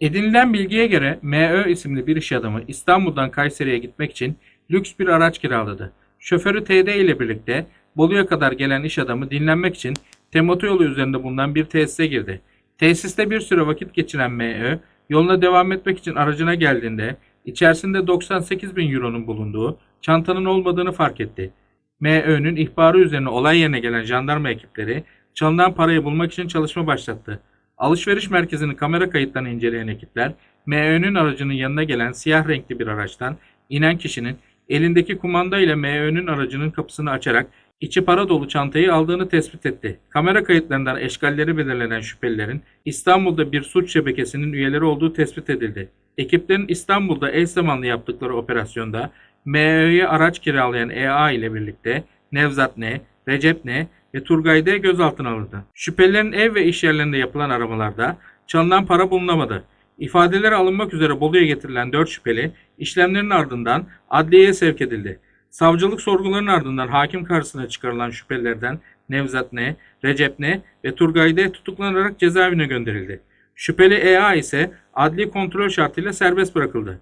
Edinilen bilgiye göre MÖ isimli bir iş adamı İstanbul'dan Kayseri'ye gitmek için lüks bir araç kiraladı. Şoförü TD ile birlikte Bolu'ya kadar gelen iş adamı dinlenmek için Tem Otoyolu üzerinde bulunan bir tesise girdi. Tesiste bir süre vakit geçiren MÖ, yoluna devam etmek için aracına geldiğinde içerisinde 98 bin euronun bulunduğu çantanın olmadığını fark etti. MÖ'nün ihbarı üzerine olay yerine gelen jandarma ekipleri çalınan parayı bulmak için çalışma başlattı. Alışveriş merkezinin kamera kayıtlarını inceleyen ekipler, MÖ'nün aracının yanına gelen siyah renkli bir araçtan inen kişinin elindeki kumanda ile MÖ'nün aracının kapısını açarak içi para dolu çantayı aldığını tespit etti. Kamera kayıtlarından eşkalleri belirlenen şüphelilerin İstanbul'da bir suç şebekesinin üyeleri olduğu tespit edildi. Ekiplerin İstanbul'da eş zamanlı yaptıkları operasyonda MÖ'ye araç kiralayan EA ile birlikte Nevzat N, Recep N ve Turgay D gözaltına alındı. Şüphelilerin ev ve iş yerlerinde yapılan aramalarda çalınan para bulunamadı. İfadeleri alınmak üzere Bolu'ya getirilen 4 şüpheli işlemlerin ardından adliyeye sevk edildi. Savcılık sorgularının ardından hakim karşısına çıkarılan şüphelilerden Nevzat N, Recep N ve Turgay D tutuklanarak cezaevine gönderildi. Şüpheli EA ise adli kontrol şartıyla serbest bırakıldı.